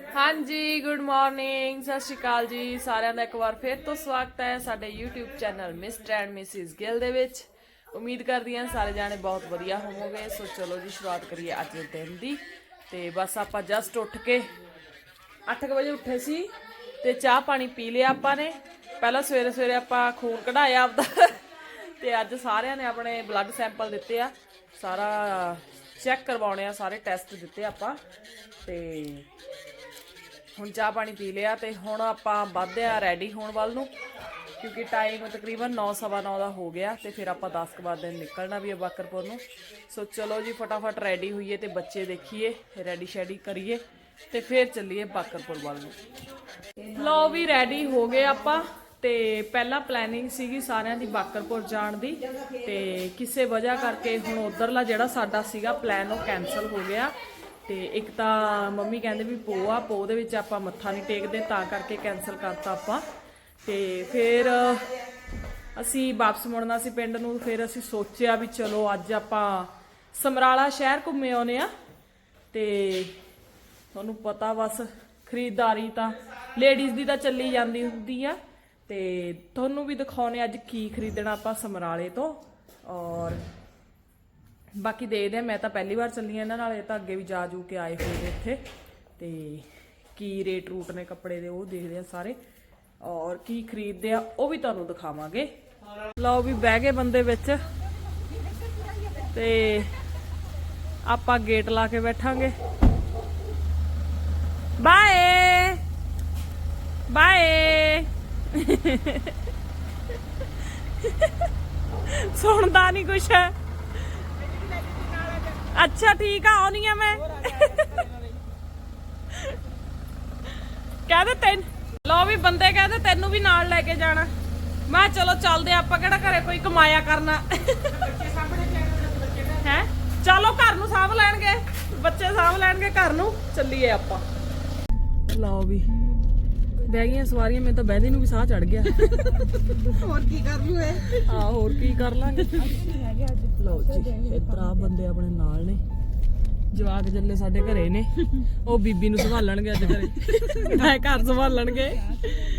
ਹਾਂਜੀ good morning ਸਤਿ ਸ਼੍ਰੀ ਅਕਾਲ ਜੀ, ਸਾਰਿਆਂ ਦਾ ਇੱਕ ਵਾਰ ਫਿਰ ਤੋਂ ਸਵਾਗਤ ਹੈ ਸਾਡੇ YouTube channel mister and missus Gill ਦੇ ਵਿੱਚ। ਉਮੀਦ ਕਰਦੀ ਹਾਂ ਸਾਰੇ ਜਾਣੇ ਬਹੁਤ ਵਧੀਆ ਹੋਵੋਗੇ। ਸੋ ਚਲੋ ਜੀ, ਸ਼ੁਰੂਆਤ ਕਰੀਏ ਅੱਜ ਦੇ ਦਿਨ ਦੀ। ਤੇ ਬਸ ਆਪਾਂ ਜਸਟ ਉੱਠ ਕੇ 8 ਵਜੇ ਉੱਠੇ ਸੀ ਤੇ ਚਾਹ ਪਾਣੀ ਪੀ ਲਿਆ ਆਪਾਂ ਨੇ। ਪਹਿਲਾਂ ਸਵੇਰੇ ਸਵੇਰੇ ਆਪਾਂ ਖੂਨ ਕਢਾਇਆ ਆਪਦਾ। ਤੇ ਅੱਜ ਸਾਰਿਆਂ ਨੇ ਆਪਣੇ ਬਲੱਡ ਸੈਂਪਲ ਦਿੱਤੇ ਆ। ਸਾਰਾ ਚੈੱਕ ਕਰਵਾਉਣੇ ਆ, ਸਾਰੇ ਟੈਸਟ ਦਿੱਤੇ ਆਪਾਂ। ਤੇ ਹੁਣ ਚਾਹ ਪਾਣੀ ਪੀ ਲਿਆ ਤੇ ਹੁਣ ਆਪਾਂ ਵੱਧਦੇ ਆ ਰੈਡੀ ਹੋਣ ਵੱਲ ਨੂੰ, ਕਿਉਂਕਿ ਟਾਈਮ ਤਕਰੀਬਨ 9:30 ਦਾ ਹੋ ਗਿਆ ਤੇ ਫਿਰ ਆਪਾਂ 10 ਕੁ ਵਜੇ ਨਿਕਲਣਾ ਵੀ ਹੈ ਬਾਕਰਪੁਰ ਨੂੰ। ਸੋ ਚਲੋ ਜੀ, ਫਟਾਫਟ ਰੈਡੀ ਹੋਈਏ ਤੇ ਬੱਚੇ ਦੇਖੀਏ ਰੈਡੀ ਸ਼ੈਡੀ ਕਰੀਏ ਤੇ ਫਿਰ ਚੱਲੀਏ ਬਾਕਰਪੁਰ ਵੱਲ ਨੂੰ। ਲਓ ਵੀ ਰੈਡੀ ਹੋ ਗਏ ਆਪਾਂ ਤੇ ਪਹਿਲਾਂ ਪਲੈਨਿੰਗ ਸੀਗੀ ਸਾਰਿਆਂ ਦੀ ਬਾਕਰਪੁਰ ਜਾਣ ਦੀ ਤੇ ਕਿਸੇ ਵਜ੍ਹਾ ਕਰਕੇ ਹੁਣ ਉਧਰਲਾ ਜਿਹੜਾ ਸਾਡਾ ਸੀਗਾ ਪਲਾਨ ਉਹ ਕੈਨਸਲ ਹੋ ਗਿਆ। ਤੇ ਇੱਕ ਤਾਂ ਮੰਮੀ ਕਹਿੰਦੇ ਵੀ ਪੋ ਆ, ਪੋ ਦੇ ਵਿੱਚ ਆਪਾਂ ਮੱਥਾ ਨਹੀਂ ਟੇਕਦੇ, ਤਾਂ ਕਰਕੇ ਕੈਨਸਲ ਕਰਤਾ ਆਪਾਂ। ਤੇ ਫਿਰ ਅਸੀਂ ਵਾਪਸ ਮੁੜਨਾ ਸੀ ਪਿੰਡ ਨੂੰ, ਫਿਰ ਅਸੀਂ ਸੋਚਿਆ ਵੀ ਚਲੋ ਅੱਜ ਆਪਾਂ ਸਮਰਾਲਾ ਸ਼ਹਿਰ ਘੁੰਮੇ ਆਉਨੇ ਆ ਤੇ ਤੁਹਾਨੂੰ ਪਤਾ ਬਸ, ਖਰੀਦਦਾਰੀ ਤਾਂ ਲੇਡੀਜ਼ ਦੀ ਤਾਂ ਚੱਲੀ ਜਾਂਦੀ ਹੁੰਦੀ ਆ। ਤੇ ਤੁਹਾਨੂੰ ਵੀ ਦਿਖਾਉਨੇ ਅੱਜ ਕੀ ਖਰੀਦਣਾ ਆਪਾਂ ਸਮਰਾਲੇ ਤੋਂ। ਔਰ ਬਾਕੀ ਦੇਖਦੇ ਆ ਮੈਂ ਤਾਂ ਪਹਿਲੀ ਵਾਰ ਚੱਲੀ ਆ ਇਹਨਾਂ ਨਾਲ, ਇਹ ਤਾਂ ਅੱਗੇ ਵੀ ਜਾ ਜੂ ਕੇ ਆਏ ਹੋਏ ਨੇ ਇੱਥੇ। ਤੇ ਕੀ ਰੇਟ ਰੂਟ ਨੇ ਕੱਪੜੇ ਦੇ, ਉਹ ਦੇਖਦੇ ਆ ਸਾਰੇ। ਔਰ ਕੀ ਖਰੀਦਦੇ ਆ, ਉਹ ਵੀ ਤੁਹਾਨੂੰ ਦਿਖਾਵਾਂਗੇ। ਲਓ ਵੀ ਬਹਿ ਗਏ ਬੰਦੇ ਵਿੱਚ। ਤੇ ਆਪਾਂ ਗੇਟ ਲਾ ਕੇ ਬੈਠਾਂਗੇ। ਬਾਏ! ਬਾਏ! ਸੁਣਦਾ ਨਹੀਂ ਕੁਛ। ਅੱਛਾ, ਠੀਕ ਆ, ਆਉਣੀ ਆ ਮੈਂ। ਕਹਿੰਦੇ ਤੈਨ ਲੋ ਵੀ ਬੰਦੇ ਕਹਿੰਦੇ ਤੈਨੂੰ ਵੀ ਨਾਲ ਲੈ ਕੇ ਜਾਣਾ। ਮੈਂ ਕਿਹਾ ਚਲੋ ਚੱਲਦੇ ਆਪਾਂ ਕਿਹੜਾ ਘਰੇ ਕੋਈ ਕਮਾਇਆ ਕਰਨਾ। ਹੈ? ਚਲੋ ਘਰ ਨੂੰ ਸਾਂਭ ਲੈਣਗੇ। ਬੱਚੇ ਸਾਂਭ ਲੈਣਗੇ ਘਰ ਨੂੰ। ਚੱਲੀਏ ਆਪਾਂ। ਲਓ ਵੀ। ਬਹਿ ਗਈਆਂ ਸਵਾਰੀਆਂ ਮੈਨੂੰ ਤਾਂ ਬਹਿੰਦੀ ਨੂੰ ਵੀ ਸਾਹ ਚੜ ਗਿਆ। ਹੋਰ ਕੀ ਕਰ ਲੂ ਇਹ ਆ ਹੋਰ ਕੀ ਕਰ ਲਾਂਗੇ? ਲਓ ਜੀ ਬੰਦੇ ਆਪਣੇ ਨਾਲ ਨੇ। ਜਵਾਕ ਜੱਲੇ ਸਾਡੇ ਘਰੇ ਨੇ। ਉਹ ਬੀਬੀ ਨੂੰ ਸੰਭਾਲਣਗੇ ਅੱਜ ਘਰੇ। ਮੈਂ ਘਰ ਸੰਭਾਲਣਗੇ।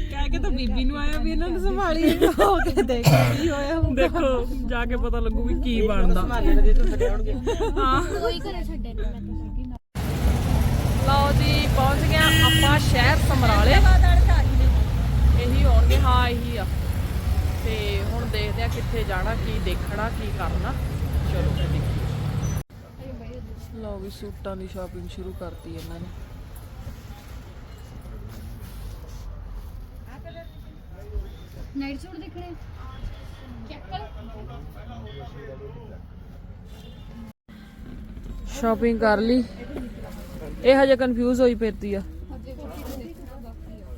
ਕਹਿ ਕੇ ਤਾਂ ਬੀਬੀ ਨੂੰ ਆਇਆ ਵੀ ਇਹਨਾਂ ਨੂੰ ਸੰਭਾਲੀ ਹੋ ਕੇ ਦੇਖ ਕੀ ਹੋਇਆ ਦੇਖੋ ਜਾ ਕੇ ਪਤਾ ਲੱਗੂ ਵੀ ਕੀ ਬਣਦਾ। ਸੰਭਾਲਣ ਦੇ ਤੋਂ ਛੱਡਣਗੇ ਹਾਂ। ਕੋਈ ਘਰੇ ਛੱਡੇ ਨਹੀਂ ਮੈਂ ਤਾਂ ਸੀਗੀ ਨਾ ਲਓ ਜੀ ਪਹੁੰਚ ਗਿਆ ਆਪਾਂ ਸ਼ਹਿਰ ਸਮਰਾਲੇ। ਇਹੀ ਹੋਣਗੇ ਹਾਂ ਇਹੀ ਆ। ਤੇ ਹੁਣ ਦੇਖਦੇ ਆ ਕਿੱਥੇ ਜਾਣਾ ਕੀ ਦੇਖਣਾ ਕੀ ਕਰਨਾ। ਚਲੋ ਫਿਰ ਦੇਖੀਏ। ਲਓ ਵੀ ਸੂਟਾਂ ਦੀ ਸ਼ਾਪਿੰਗ ਸ਼ੁਰੂ ਕਰਤੀ ਇਹਨਾਂ ਨੇ। ਨਾਈਟ ਸੂਟ ਦੇਖਣੇ? ਚੈੱਕ ਕਰ ਸ਼ਾਪਿੰਗ ਕਰ ਲਈ। ਇਹ ਹਜੇ ਕਨਫਿਊਜ਼ ਹੋਈ ਫਿਰਦੀ ਆ।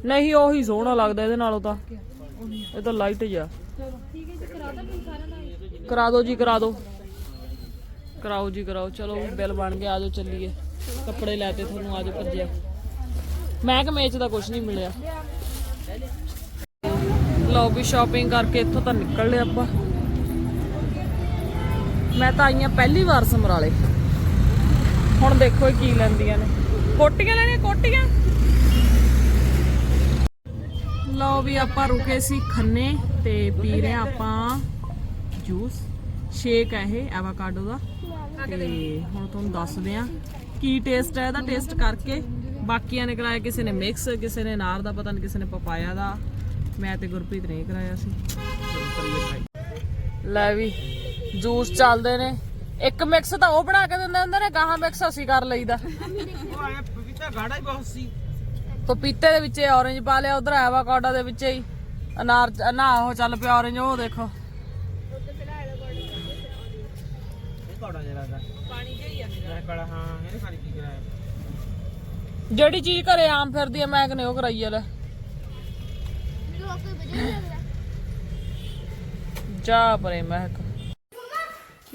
ਨਹੀਂ, ਉਹੀ ਸੋਹਣਾ ਲੱਗਦਾ ਇਹਦੇ ਨਾਲੋਂ ਤਾਂ। ਇਹ ਤਾਂ ਲਾਈਟ ਜਿਹਾ। ਕਰਾ ਦਾਂ ਜੀ, ਕਰਾ ਦਿਓ ਕਰਾਓ ਜੀ, ਕਰਾਓ। ਚਲੋ, ਬਿੱਲ ਬਣ ਗਿਆ ਆਜੋ ਚੱਲੀਏ। ਕੱਪੜੇ ਲੈ ਤੇ ਤੁਹਾਨੂੰ ਆਜੋ ਭੱਜਿਆ। ਮੈਂ ਕਿ ਦਾ ਕੁਝ ਨਹੀਂ ਮਿਲਿਆ। ਲਓ ਵੀ ਸ਼ਾਪਿੰਗ ਕਰਕੇ ਇੱਥੋਂ ਤਾਂ ਨਿਕਲ ਲਿਆ ਆਪਾਂ। ਮੈਂ ਤਾਂ ਆਈ ਆਈਆਂ ਪਹਿਲੀ ਵਾਰ ਸਮਰਾਲੇ। ਹੁਣ ਦੇਖੋ ਕੀ ਲੈਂਦੀਆਂ ਨੇ। ਕੋਟੀਆਂ ਲੈਣੀਆਂ, ਕੋਟੀਆਂ? ਲਓ ਵੀ ਆਪਾਂ ਰੁਕੇ ਸੀ ਖੰਨੇ ਤੇ ਪੀ ਰਹੇ ਆਪਾਂ ਜੂਸ। ਸ਼ੇਕ ਹੈ ਇਹ ਐਵਾਕਾਡੋ ਦਾ। ਤੇ ਹੁਣ ਤੁਹਾਨੂੰ ਦੱਸਦੇ ਆ ਕੀ ਟੇਸਟ ਹੈ ਇਹਦਾ ਟੇਸਟ ਕਰਕੇ। ਬਾਕੀਆਂ ਨੇ ਕਰਾਇਆ, ਕਿਸੇ ਨੇ ਮਿਕਸ ਕਿਸੇ ਨੇ ਨਾਰ ਦਾ, ਪਤਾ ਨਹੀਂ ਕਿਸੇ ਨੇ ਪਪਾਇਆ ਦਾ। ਮੈਂ ਤੇ ਗੁਰਪ੍ਰੀਤ ਨੇ ਕਰਾਇਆ ਸੀ। ਲੈ ਵੀ ਜੂਸ ਚੱਲਦੇ ਨੇ। ਇੱਕ ਮਿਕਸ ਤਾਂ ਉਹ ਬਣਾ ਕੇ ਦਿੰਦੇ ਹੁੰਦੇ ਨੇ ਗਾਹਾਂ ਮਿਕਸ ਅਸੀਂ ਕਰ ਲਈਦਾ। ਉਹ ਆਇਆ ਪਪੀਤਾ ਗਾੜਾ ਹੀ ਬਹੁਤ ਸੀ ਪਪੀਤੇ ਦੇ ਵਿੱਚ ਔਰੇਂਜ ਪਾ ਲਿਆ ਉਧਰ ਐਵਾਕਾਡੋ ਦੇ ਵਿੱਚ ਹੀ। ਅਨਾਰ ਨਾ ਉਹ ਚੱਲ ਪਿਆ ਔਰੇਂਜ ਉਹ ਦੇਖੋ। ਇਹ ਕੌੜਾ ਜਿਹਾ ਦਾ ਪਾਣੀ ਜਿਹਾ ਹੀ ਆ ਕੜਾ ਹਾਂ ਇਹਨੇ ਪਾਣੀ ਕੀ ਕਰਾਇਆ ਜਿਹੜੀ ਚੀਜ਼ ਘਰੇ ਆਮ ਫਿਰਦੀ ਆ ਮੈਂ ਕਨੇ ਉਹ ਕਰਾਈ ਆ ਲੈ। ਜਾ ਪਰੇ ਮਹਿਕ।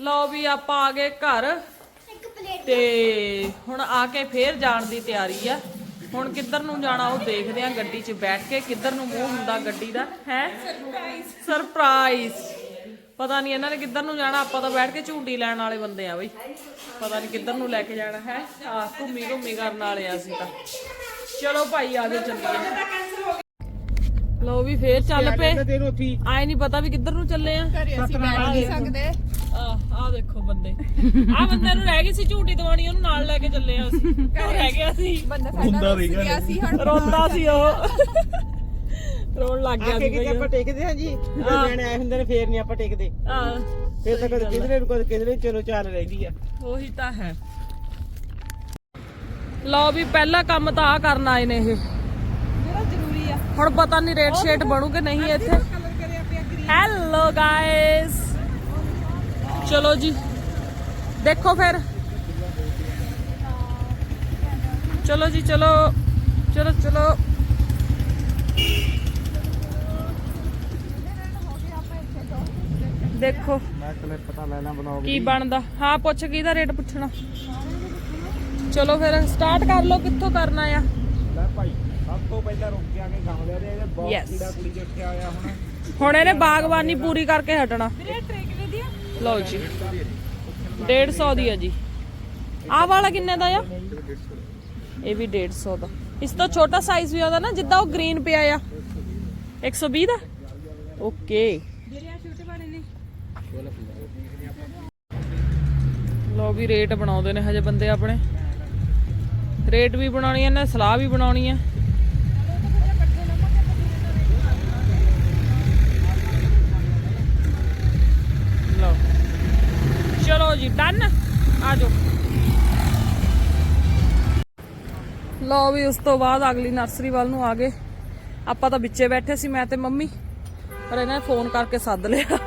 ਲਓ ਵੀ ਆਪਾਂ ਆ ਗਏ ਘਰ। ਤੇ ਹੁਣ ਆ ਕੇ ਫੇਰ ਜਾਣ ਦੀ ਤਿਆਰੀ ਆ। ਹੁਣ ਕਿੱਧਰ ਨੂੰ ਜਾਣਾ ਉਹ ਦੇਖਦੇ ਆ ਗੱਡੀ 'ਚ ਬੈਠ ਕੇ ਕਿੱਧਰ ਨੂੰ ਮੂੰਹ ਹੁੰਦਾ ਗੱਡੀ ਦਾ ਹੈ? ਸਰਪ੍ਰਾਈਜ਼ ਪਤਾ ਨਹੀਂ ਇਹਨਾਂ ਨੇ ਕਿੱਧਰ ਨੂੰ ਜਾਣਾ ਆਪਾਂ ਤਾਂ ਬੈਠ ਕੇ ਝੂਟੀ ਲੈਣ ਵਾਲੇ ਬੰਦੇ ਆ ਬਈ। ਪਤਾ ਨਹੀਂ ਕਿੱਧਰ ਨੂੰ ਲੈ ਕੇ ਜਾਣਾ ਹੈ? ਆ ਘੁੰਮੀ ਘੁੰਮੀ ਕਰਨ ਵਾਲੇ ਆ ਅਸੀਂ ਤਾਂ। ਚਲੋ ਭਾਈ ਆ ਜਾਓ ਚੱਲੀਏ। ਲੋ ਵੀ ਫੇਰ ਚੱਲ ਪਏ। ਉੱਥੇ ਹੀ। ਆਏ ਨਹੀਂ ਪਤਾ ਵੀ ਕਿੱਧਰ ਨੂੰ ਚੱਲੇ ਆ। ਘਰੇ ਅਸੀਂ ਬੈਠ ਨਹੀਂ ਸਕਦੇ। ਆ ਆ ਦੇਖੋ ਬੰਦੇ। ਆ ਬੰਦੇ ਨੂੰ ਰਹਿ ਗਈ ਸੀ ਝੂਟੀ ਦਵਾਣੀ ਉਹਨੂੰ ਨਾਲ ਲੈ ਕੇ ਚੱਲੇ ਆ ਅਸੀਂ। ਉਹ ਰਹਿ ਗਿਆ ਸੀ। ਬੰਦਾ ਸਾਡਾ ਰੁੱਸ ਗਿਆ ਸੀ ਹੁਣ ਰੋਂਦਾ ਸੀ ਉਹ। ਰੋਣ ਲੱਗ ਗਿਆ ਕੇ ਸੀ ਕਿਤੇ ਆਪਾਂ ਟੇਕਦੇ ਹਾਂ ਜੀ। ਜਦੋਂ ਨਿਆਣੇ ਆਏ ਹੁੰਦੇ ਨੇ ਫੇਰ ਨਹੀਂ ਆਪਾਂ ਟੇਕਦੇ। ਆ ਫੇਰ ਤਾਂ ਕਦੇ ਕਿਧਰੇ ਨੂੰ ਕਦੇ ਕਿਧਰੇ ਚਲੋ ਚਾਲ ਰਹਿੰਦੀ ਆ। ਉਹੀ ਤਾਂ ਹੈ। ਲਓ ਵੀ ਪਹਿਲਾ ਕੰਮ ਤਾਂ ਆ ਕਰਨ ਆਏ ਨੇ ਇਹ। ਹੁਣ ਪਤਾ ਨਹੀਂ ਰੇਟ ਸ਼ੇਟ ਬਣੂ ਕਿ ਨਹੀਂ ਇੱਥੇ। ਹੈਲੋ ਗਾਇਸ ਚਲੋ ਜੀ। ਦੇਖੋ ਫਿਰ। ਚਲੋ ਜੀ ਚਲੋ। ਚਲੋ ਚਲੋ। ਦੇਖੋ। ਮੈਂ ਕਲੇ ਪਤਾ ਲੈ ਲਾਂ ਬਲੌਗ ਕੀ ਬਣਦਾ? ਹਾਂ ਪੁੱਛ ਕਿਹਦਾ ਰੇਟ ਪੁੱਛਣਾ। ਚਲੋ ਫਿਰ ਸਟਾਰਟ ਕਰ ਲਓ ਕਿੱਥੋਂ ਕਰਨਾ ਆ? ਲੈ ਭਾਈ। ਸਭ ਤੋਂ ਪਹਿਲਾਂ ਰੁਕ ਕੇ ਆ ਕੇ ਗਾਉਂ ਲਿਆ ਦੇ ਇਹਦੇ ਬਹੁਤ Yes. ਕੀੜਾ ਕੁੜੀ ਜਿੱਥੇ ਆਇਆ ਹੁਣ। ਹੁਣ ਇਹਨੇ ਬਾਗਬਾਨੀ ਪੂਰੀ ਕਰਕੇ ਹਟਣਾ। ਵੀਰੇ ਟ੍ਰੇਕ ਦੇ ਦਿਆ ਲਓ ਜੀ। 150 ਦੀ ਆ ਜੀ। ਆਹ ਵਾਲਾ ਕਿੰਨੇ ਦਾ ਆ? ਇਹ ਵੀ 150 ਦਾ। ਇਸ ਤੋਂ ਛੋਟਾ ਸਾਈਜ਼ ਵੀ ਆਉਂਦਾ ਨਾ ਜਿੱਦਾਂ ਉਹ ਗ੍ਰੀਨ ਪਿਆ ਆ। 120 ਦਾ? ਓਕੇ ਵੀਰੇ ਆ ਛੋਟੇ ਵਾਲੇ ਨੇ। ਲੋ ਵੀ ਰੇਟ ਬਣਾਉਂਦੇ ਨੇ ਹਜੇ ਬੰਦੇ ਆਪਣੇ। ਰੇਟ ਵੀ ਬਣਾਉਣੀ ਹੈ ਨਾ ਸਲਾਹ ਵੀ ਬਣਾਉਣੀ ਹੈ ਲਓ ਚਲੋ ਜੀ ਡਨ ਆ ਜਾਓ। ਲਓ ਵੀ, ਉਸ ਤੋਂ ਬਾਅਦ ਅਗਲੀ ਨਰਸਰੀ ਵੱਲ ਨੂੰ ਆ ਗਏ। ਆਪਾਂ ਤਾਂ ਵਿੱਚੇ ਬੈਠੇ ਸੀ, ਮੈਂ ਤੇ ਮੰਮੀ। ਪਰ ਇਹਨਾਂ ਨੇ ਫੋਨ ਕਰਕੇ ਸੱਦ ਲਿਆ।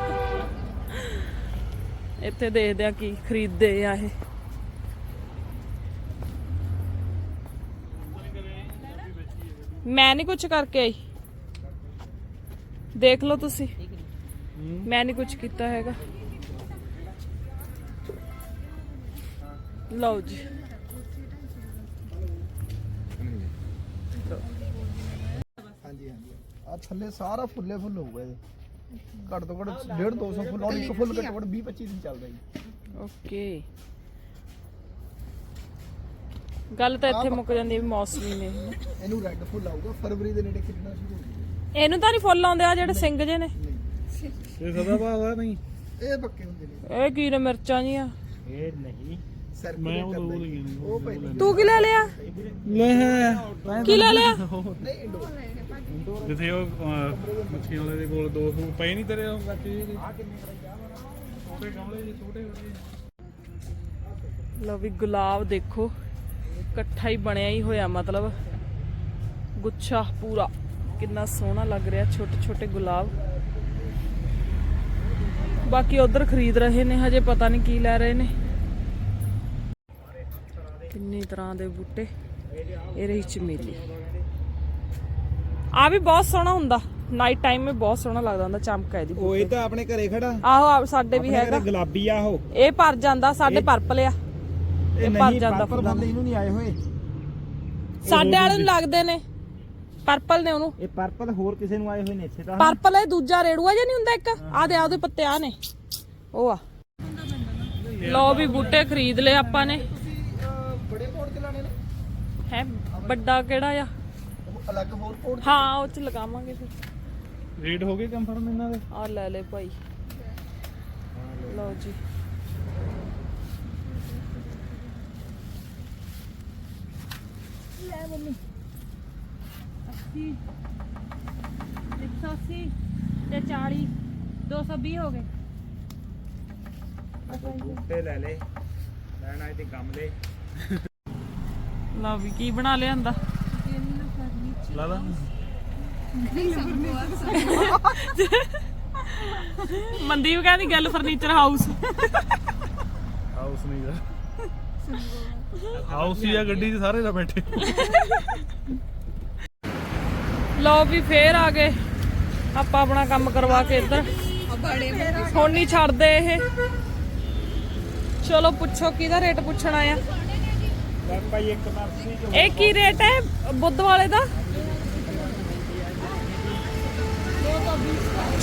ਇੱਥੇ ਦੇਖਦੇ ਆ ਕੀ ਖਰੀਦਦੇ ਆ ਇਹ। ਮੈਂ ਨਹੀਂ ਕੁਝ ਕਰਕੇ ਆਈ। ਦੇਖ ਲਓ ਤੁਸੀਂ। ਮੈਂ ਨਹੀਂ ਕੁਝ ਕੀਤਾ ਹੈਗਾ। ਲਓ ਜੀ। ਹਾਂਜੀ ਹਾਂਜੀ। ਆ ਥੱਲੇ ਸਾਰਾ ਫੁੱਲੇ ਫੁੱਲ ਹੋਊਗਾ ਇਹ। ਘੱਟ ਤੋਂ ਘੱਟ 1.5 200 ਫੁੱਲ ਔਰ ਇੱਕ ਫੁੱਲ ਘੱਟੋ ਘੱਟ 20 25 ਦਿਨ ਚੱਲਦਾ ਜੀ। ਓਕੇ। ਗੱਲ ਤਾਂ ਇੱਥੇ ਮੁੱਕ ਜਾਂਦੀ ਹੈ ਵੀ ਮੌਸਮੀ ਨੇ। ਇਹਨੂੰ ਰੈੱਡ ਫੁੱਲ ਆਊਗਾ ਫਰਵਰੀ ਦੇ ਨੇੜੇ ਖਿੜਨਾ ਸ਼ੁਰੂ ਹੋ ਇਹਨੂੰ ਤਾਂ ਨਹੀਂ ਫੁੱਲ ਆਉਂਦੇ ਆ ਜਿਹੜੇ ਸਿੰਘ ਜੇ ਨੇ। ਇਹ ਸਦਾ ਬਾਵਾ ਨਹੀਂ? ਇਹ ਪੱਕੇ ਹੁੰਦੇ ਨੇ। ਇਹ ਕੀ ਨੇ ਮਿਰਚਾਂ ਜੀਆਂ? ਇਹ ਨਹੀਂ। ਮੈਂ ਉਹ ਦੋ ਉਹ ਪਹਿਲਾਂ ਤੂੰ ਕੀ ਲੈ ਲਿਆ? ਲੈ। ਕੀ ਲੈ ਲਿਆ? ਜਿੱਥੇ ਉਹ ਅਹ, ਮੱਛੀ ਵਾਲੇ ਦੇ ਕੋਲ ਦੋ ਸੂ ਪਏ ਨਹੀਂ ਤੇਰੇ ਉਹ ਕੱਚੇ ਜਿਹੇ ਛੋਟੇ ਗਮਲੇ ਜਿਹੇ ਛੋਟੇ ਛੋਟੇ ਲਓ ਵੀ ਗੁਲਾਬ ਦੇਖੋ ਇਕੱਠਾ ਹੀ ਬਣਿਆ ਹੀ ਹੋਇਆ ਮਤਲਬ ਗੁੱਛਾ ਪੂਰਾ। ਕਿੰਨਾ ਸੋਹਣਾ ਲੱਗ ਰਿਹਾ ਛੋਟੇ ਛੋਟੇ ਗੁਲਾਬ। ਬਾਕੀ ਉਧਰ ਖਰੀਦ ਰਹੇ ਨੇ ਹਜੇ ਪਤਾ ਨਹੀਂ ਕੀ ਲੈ ਰਹੇ ਨੇ। ਕਿੰਨੀ ਤਰ੍ਹਾਂ ਦੇ ਬੂਟੇ ਇਹ ਰਹੀ ਚਮੇਲੀ। ਆ ਵੀ ਬਹੁਤ ਸੋਹਣਾ ਹੁੰਦਾ। ਨਾਈਟ ਟਾਈਮ 'ਮੇ ਬਹੁਤ ਸੋਹਣਾ ਲੱਗਦਾ ਹੁੰਦਾ ਚਮਕ ਇਹਦੀ ਉਹ ਇਹ ਤਾਂ ਆਪਣੇ ਘਰੇ ਖੜਾ। ਆਹੋ ਸਾਡੇ ਵੀ ਹੈਗਾ। ਗੁਲਾਬੀ ਆ ਉਹ। ਇਹ ਭਰ ਜਾਂਦਾ ਸਾਡੇ ਪਰਪਲ ਆ। ਇਹ ਭਰ ਜਾਂਦਾ। ਪਰਪਲ ਫੁੱਲਾਂ ਬੰਦੇ ਇਹਨੂੰ ਨਹੀਂ ਆਏ ਹੋਏ। ਸਾਡੇ ਵਾਲੇ ਨੂੰ ਲੱਗਦੇ ਨੇ। ਪਰਪਲ ਨੇ ਉਹਨੂੰ। ਇਹ ਪਰਪਲ ਹੋਰ ਕਿਸੇ ਨੂੰ ਆਏ ਹੋਏ ਨੇ ਇੱਥੇ ਤਾਂ। ਪਰਪਲ ਇਹ ਦੂਜਾ ਰੇੜੂਆ ਜਿਹਾ ਨਹੀਂ ਹੁੰਦਾ ਇੱਕ? ਆ ਦੇ ਆ ਉਹਦੇ ਪੱਤੇ ਆ ਨੇ। ਉਹ ਆ। ਲਓ ਵੀ ਬੂਟੇ ਖਰੀਦ ਲਏ ਆਪਾਂ ਨੇ। ਹੈ ਵੱਡਾ ਕਿਹੜਾ ਆ? ਉਹ ਅਲੱਗ ਹੋਰ ਪੌੜ ਹਾਂ ਉਹ ਚ ਲਗਾਵਾਂਗੇ ਫਿਰ। ਰੇਟ ਹੋ ਗਏ ਕੰਫਰਮ ਇਹਨਾਂ ਦੇ? ਆ ਲੈ ਲੈ ਭਾਈ। ਲਓ ਜੀ। ਤੇ 40 220 ਹੋ ਗਏ। ਬੂਟੇ ਲੈ ਲੈ ਲੈਣਾ ਇਹ ਤੇ ਗਮਲੇ ਲਓ ਵੀ ਕੀ ਬਣਾ ਲਿਆਂਦਾ? ਲਾ ਲਾ ਮਨਦੀਪ ਕਹਿੰਦੀ ਗੱਲ ਫਰਨੀਚਰ ਹਾਊਸ ਹਾਊਸ ਨਹੀਂ ਦਾ। ਹਾਊਸ ਹੀ ਆ ਗੱਡੀ 'ਚ ਸਾਰੇ ਦਾ ਬੈਠੇ। ਲਓ ਵੀ ਫੇਰ ਆ ਗਏ। ਆਪਾਂ ਆਪਣਾ ਕੰਮ ਕਰਵਾ ਕੇ ਇੱਧਰ। ਹੁਣ ਨਹੀਂ ਛੱਡਦੇ ਇਹ। ਚਲੋ ਪੁੱਛੋ ਕਿਹਦਾ ਰੇਟ ਪੁੱਛਣਾ ਆ। ਭਾਈ ਇੱਕ ਇਹ ਕੀ ਰੇਟ ਹੈ ਬੁੱਧ ਵਾਲੇ ਦਾ?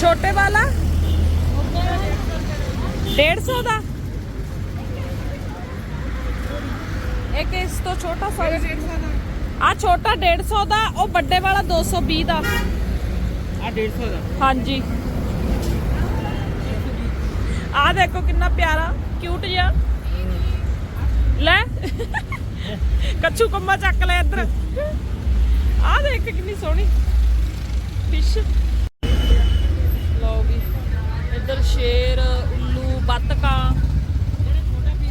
ਛੋਟੇ ਵਾਲਾ? 150 ਦਾ? ਇੱਕ ਇਸ ਤੋਂ ਛੋਟਾ ਸਾਈਜ਼ ਆ ਛੋਟਾ 150 ਦਾ ਉਹ ਵੱਡੇ ਵਾਲਾ 220 ਦਾ। ਆ 150 ਦਾ। ਹਾਂਜੀ। ਆ ਦੇਖੋ ਕਿੰਨਾ ਪਿਆਰਾ ਕਿਊਟ ਜਿਹਾ। ਲੈ। ਕੱਛੂ ਕੰਮਾ ਚੱਕ ਲੈ ਇੱਧਰ। ਆ ਦੇਖ ਕਿੰਨੀ ਸੋਹਣੀ ਫਿਸ਼ ਲਓ ਵੀ, ਇੱਧਰ ਸ਼ੇਰ, ਉੱਲੂ, ਬੱਤਕਾਂ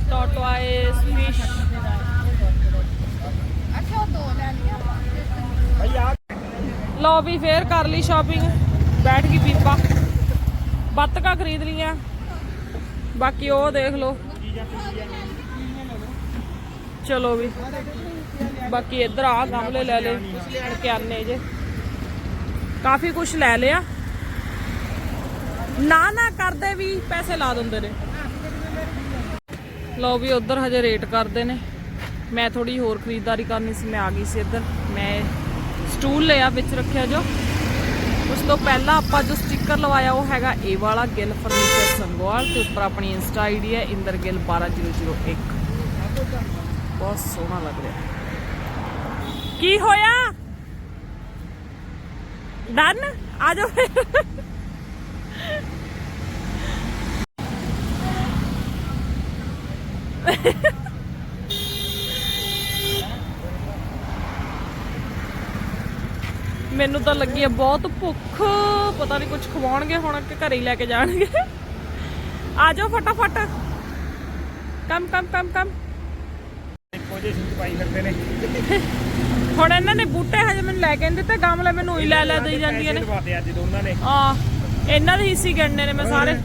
ਟੋਟਵਾਇਸ ਫਿਸ਼ ਅੱਛਾ ਦੋ ਲੈ ਲਿਆ ਲਓ ਵੀ, ਫੇਰ ਕਰ ਲਈ ਸ਼ਾਪਿੰਗ ਬੈਠ ਗਈ ਬੀਬਾ। ਬੱਤਕਾਂ ਖਰੀਦ ਲੀਆਂ ਬਾਕੀ ਉਹ ਦੇਖ ਲਓ। ਚਲੋ ਵੀ। ਬਾਕੀ ਇੱਧਰ ਆ ਗਮਲੇ ਲੈ ਲਏ ਲੈਣ ਕੇ ਆਨੇ ਜੇ। ਕਾਫੀ ਕੁਝ ਲੈ ਲਿਆ। ਨਾ ਨਾ ਕਰਦੇ ਵੀ ਪੈਸੇ ਲਾ ਦਿੰਦੇ ਨੇ। ਲਓ ਵੀ ਉਧਰ ਹਜੇ ਰੇਟ ਕਰਦੇ ਨੇ। ਮੈਂ ਥੋੜੀ ਹੋਰ ਖਰੀਦਦਾਰੀ ਕਰਨੀ ਸੀ, ਮੈਂ ਆ ਗਈ ਸੀ ਇੱਧਰ। ਮੈਂ ਸਟੂਲ ਲਿਆ ਵਿੱਚ ਰੱਖਿਆ ਜੋ। ਉਸ ਤੋਂ ਪਹਿਲਾਂ ਆਪਾਂ ਜੋ ਸਟicker ਲਵਾਇਆ, ਉਹ ਹੈਗਾ ਇਹ ਵਾਲਾ ਗਿੱਲ ਫਰਨੀਚਰ ਸੰਗਵਾਲ ਤੇ ਉੱਪਰ ਆਪਣੀ ਇੰਸਟਾ ਆਈਡੀ ਹੈ ਇੰਦਰ ਗਿੱਲ 12001 ਬਹੁਤ ਸੋਹਣਾ ਲੱਗ ਰਿਹਾ ਕੀ ਹੋਇਆ ਡਨ ਆ ਜਾਓ ਫਿਰ। ਮੈਨੂੰ ਤਾਂ ਲੱਗੀ ਹੈ ਬਹੁਤ ਭੁੱਖ ਪਤਾ ਨਹੀਂ ਕੁਝ ਖਵਾਉਣਗੇ ਹੁਣ ਕਿ ਘਰੇ ਹੀ ਲੈ ਕੇ ਜਾਣਗੇ ਆ ਜਾਓ ਫਟਾਫਟ ਕਮ ਕਮ ਕਮ ਕਮ ਇੱਕੋ ਜਿਹੇ ਸੂਟ ਪਾਈ ਫਿਰਦੇ ਨੇ। ਹੁਣ ਇਹਨਾਂ ਨੇ ਬੂਟੇ ਹਜੇ ਮੈਨੂੰ ਲੈ ਕੇ ਨਹੀਂ ਦਿੱਤੇ ਗਮਲੇ ਮੈਨੂੰ ਹੀ ਲੈ ਲੈ ਦੇਈ ਜਾਂਦੀਆਂ ਨੇ। ਲਵਾਤੇ ਅੱਜ ਦੋਨਾਂ ਨੇ। ਆ ਇਹਨਾਂ ਦੇ ਹਿੱਸੇ ਗਿਣਨੇ ਨੇ ਮੈਂ ਸਾਰੇ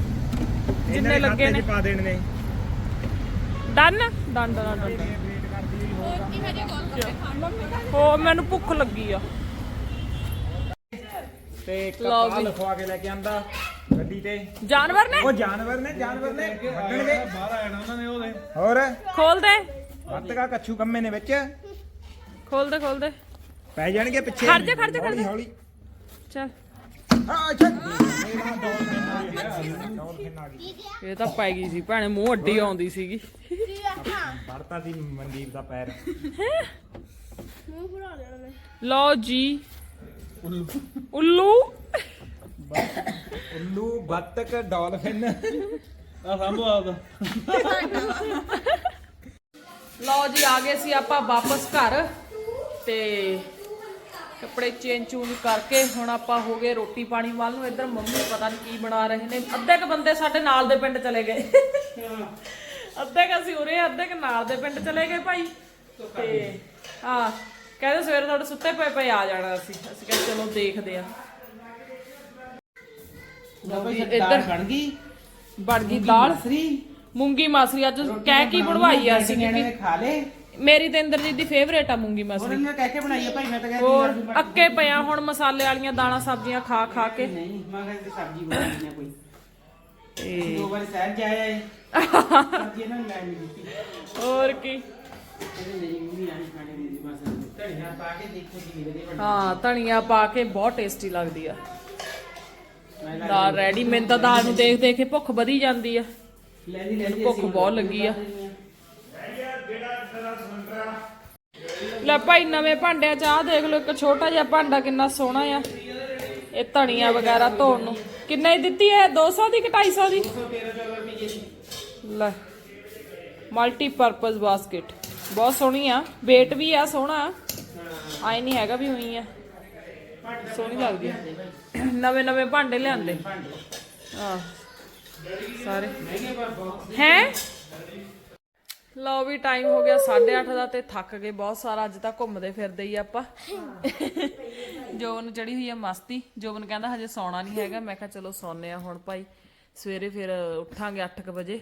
ਜਿੰਨੇ ਲੱਗੇ ਨੇ। ਪਾ ਦੇਣ ਨੇ। ਡਨ? ਡਨ ਡਨ ਡਨ ਹੋ। ਮੈਨੂੰ ਭੁੱਖ ਲੱਗੀ ਆ। ਤੇ ਵੀ। ਲਿਖਵਾ ਕੇ ਲੈ ਕੇ ਆਂਦਾ ਗੱਡੀ ਤੇ। ਜਾਨਵਰ ਨੇ? ਉਹ ਜਾਨਵਰ ਨੇ ਜਾਨਵਰ ਨੇ। ਵੱਢਣਗੇ ਬਾਹਰ ਆਣਾ ਉਹਨਾਂ ਨੇ ਉਹਦੇ। ਹੋਰ? ਖੋਲ ਦੇ। ਬੱਤਗਾ ਕੱਛੂ ਕੰਮੇ ਨੇ ਵਿੱਚ। ਖੋਲ ਦੇ ਖੋਲ ਦੇ। ਪੈ ਜਾਣਗੇ ਪਿੱਛੇ। ਖੜ ਜਾ, ਖੜ ਜਾ, ਖੜ ਹੌਲੀ ਜਾ। ਹੌਲੀ ਚੱਲ। ਆ ਮੇਰਾ ਗਈ ਇਹ ਤਾਂ ਪੈ ਗਈ ਸੀ ਭੈਣੇ ਮੂੰਹ ਅੱਡੀ ਆਉਂਦੀ ਸੀਗੀ। ਵੜਤਾ ਦੀ ਮਨਦੀਪ ਦਾ ਪੈਰ। ਲਓ ਜੀ। ਉੱਲੂ। ਉੱਲੂ। ਬੱਤਕ ਡੌਲਫਿਨ। ਆ ਸਾਂਭੋ ਆਪਦਾ। ਲਓ ਜੀ ਆ ਗਏ ਸੀ ਆਪਾਂ ਵਾਪਸ ਘਰ ਤੇ ਕੱਪੜੇ ਚੇਂਜ ਚੂੰਜ ਕਰਕੇ ਹੁਣ ਆਪਾਂ ਹੋ ਗਏ ਰੋਟੀ ਪਾਣੀ ਵੱਲ ਨੂੰ। ਇੱਧਰ ਮੰਮੀ ਪਤਾ ਨਹੀਂ ਕੀ ਬਣਾ ਰਹੇ ਨੇ। ਅੱਧੇ ਕ ਬੰਦੇ ਸਾਡੇ ਨਾਲ ਦੇ ਪਿੰਡ ਚਲੇ ਗਏ। ਅੱਧੇ ਕ ਅਸੀਂ ਉਰੇ ਅੱਧੇ ਕ ਨਾਲ ਦੇ ਪਿੰਡ ਚਲੇ ਗਏ ਭਾਈ। ਤੇ ਹਾਂ ਕਹਿੰਦੇ ਸਵੇਰੇ ਤੁਹਾਡੇ ਸੁੱਤੇ ਪਏ ਪਏ ਆ ਜਾਣਾ ਅਸੀਂ। ਅਸੀਂ ਕਹਿੰਦੇ ਚਲੋ ਦੇਖਦੇ ਆ ਇੱਧਰ ਬਣ ਗਈ। ਬਣ ਗਈ ਦਾਲ। ਸਰੀ ਮੂੰਗੀ ਮਾਸਰੀ ਅੱਜ ਕਹਿ ਕੀ ਬਣਵਾਈ ਆ ਅਸੀਂ ਨਿਆਣੇ ਕਿਉਂਕਿ ਨੇ ਖਾ ਲੇ ਮੇਰੀ ਤੇ ਇੰਦਰਜੀਤ ਦੀ ਫੇਵਰੇਟ ਆ ਮੂੰਗੀ ਮਾਸਰੀ। ਉਹਨੇ ਕਹਿ ਕੇ ਬਣਾਈ ਆ ਭਾਈ ਮੈਂ ਤਾਂ ਕਹਿੰਦੀ ਹੋਰ ਅੱਕੇ ਪਿਆ ਹੁਣ ਮਸਾਲੇ ਵਾਲੀਆਂ ਦਾਲਾਂ ਸਬਜ਼ੀਆਂ ਖਾ ਖਾ ਕੇ। ਨਹੀਂ ਮੈਂ ਕਹਿੰਦੀ ਸਬਜ਼ੀ ਬਣਾਉਣੀ ਆ ਕੋਈ। ਤੇ ਦੋ ਵਾਰੀ ਸਹਿਰ ਜਾਇਆ ਏ ਸਬਜ਼ੀ ਇਹਨਾਂ ਨੂੰ ਲੈ ਨਹੀਂ ਦਿੱਤੀ। ਹੋਰ ਕੀ। ਕਹਿੰਦੇ ਨਹੀਂ ਮੰਮੀ ਆਣੀ ਖਾਣੇ ਦੀ ਬਸ। ਧਨੀਆ ਪਾ ਕੇ ਦੇਖੋ ਜੀ ਵਧੀਆ ਬਣ ਹਾਂ ਧਨੀਆ ਪਾ ਕੇ ਬਹੁਤ ਟੇਸਟੀ ਲੱਗਦੀ ਆ। ਦਾਲ ਰੈਡੀ ਮੈਨੂੰ ਤਾਂ ਦਾਲ ਨੂੰ ਦੇਖ ਦੇਖ ਕੇ ਭੁੱਖ ਵਧੀ ਜਾਂਦੀ ਆ। ਲੈਂਦੀ ਲੈਂਦੀ ਭੁੱਖ ਬਹੁਤ ਲੱਗੀ ਆ। ਲੈ ਭਾਈ ਨਵੇਂ ਭਾਂਡਿਆਂ ਚ ਆਹ ਦੇਖ ਲਓ ਇੱਕ ਛੋਟਾ ਜਿਹਾ ਭਾਂਡਾ ਕਿੰਨਾ ਸੋਹਣਾ ਆ। ਇਹ ਧਨੀਆ ਵਗੈਰਾ ਧੋਣ ਨੂੰ। ਕਿੰਨੇ ਦੀ ਦਿੱਤੀ ਹੈ 200 ਦੀ ਕਿ 250 ਦੀ? ਲੈ ਮਲਟੀ ਪਰਪਸ ਬਾਸਕਟ ਬਹੁਤ ਸੋਹਣੀ ਆ। weight ਵੀ ਆ ਸੋਹਣਾ। ਆਏ ਨਹੀਂ ਹੈਗਾ ਵੀ ਹੋਈ ਆ। ਸੋਹਣੀ ਲੱਗਦੀ ਨਵੇਂ ਨਵੇਂ ਭਾਂਡੇ ਲਿਆਂਦੇ। ਆ ਸਾਰੇ। ਹੈ? ਲਓ ਵੀ ਟਾਈਮ ਹੋ ਗਿਆ 8:30 ਦਾ ਤੇ ਥੱਕ ਗਏ ਬਹੁਤ ਸਾਰਾ ਅੱਜ ਤਾਂ ਘੁੰਮਦੇ ਫਿਰਦੇ ਹੀ ਆਪਾਂ। ਜੋਬਨ ਚੜੀ ਹੋਈ ਆ ਮਸਤੀ। ਜੋਬਨ ਕਹਿੰਦਾ ਹਜੇ ਸੌਣਾ ਨਹੀਂ ਹੈਗਾ। ਮੈਂ ਕਿਹਾ ਚਲੋ ਸੌਂਨੇ ਆ ਹੁਣ ਭਾਈ। ਸਵੇਰੇ ਫਿਰ ਉੱਠਾਂਗੇ 8:00 ਵਜੇ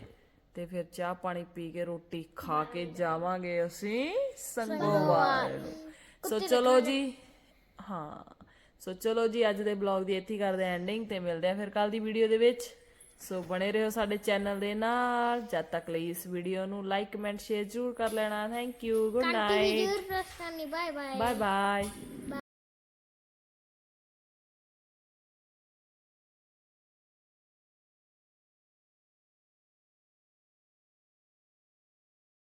ਤੇ ਫਿਰ ਚਾਹ ਪਾਣੀ ਪੀ ਕੇ ਰੋਟੀ ਖਾ ਕੇ ਜਾਵਾਂਗੇ ਅਸੀਂ ਸੰਗੋਵਾਲ। ਸੋ ਚਲੋ ਜੀ ਹਾਂ। ਸੋ ਚਲੋ ਜੀ ਅੱਜ ਦੇ ਬਲੌਗ ਦੀ ਇੱਥੇ ਕਰਦੇ ਐਂਡਿੰਗ ਤੇ ਮਿਲਦੇ ਆ ਫਿਰ ਕੱਲ ਦੀ ਵੀਡੀਓ ਦੇ ਵਿੱਚ। ਸੋ ਬਣੇ ਰਹੋ ਸਾਡੇ ਚੈਨਲ ਦੇ ਨਾਲ। ਜਦ ਤੱਕ ਲਈ ਇਸ ਵੀਡੀਓ ਨੂੰ ਲਾਈਕ ਕਮੈਂਟ ਸ਼ੇਅਰ ਜ਼ਰੂਰ ਕਰ ਲੈਣਾ। Thank you good night bye bye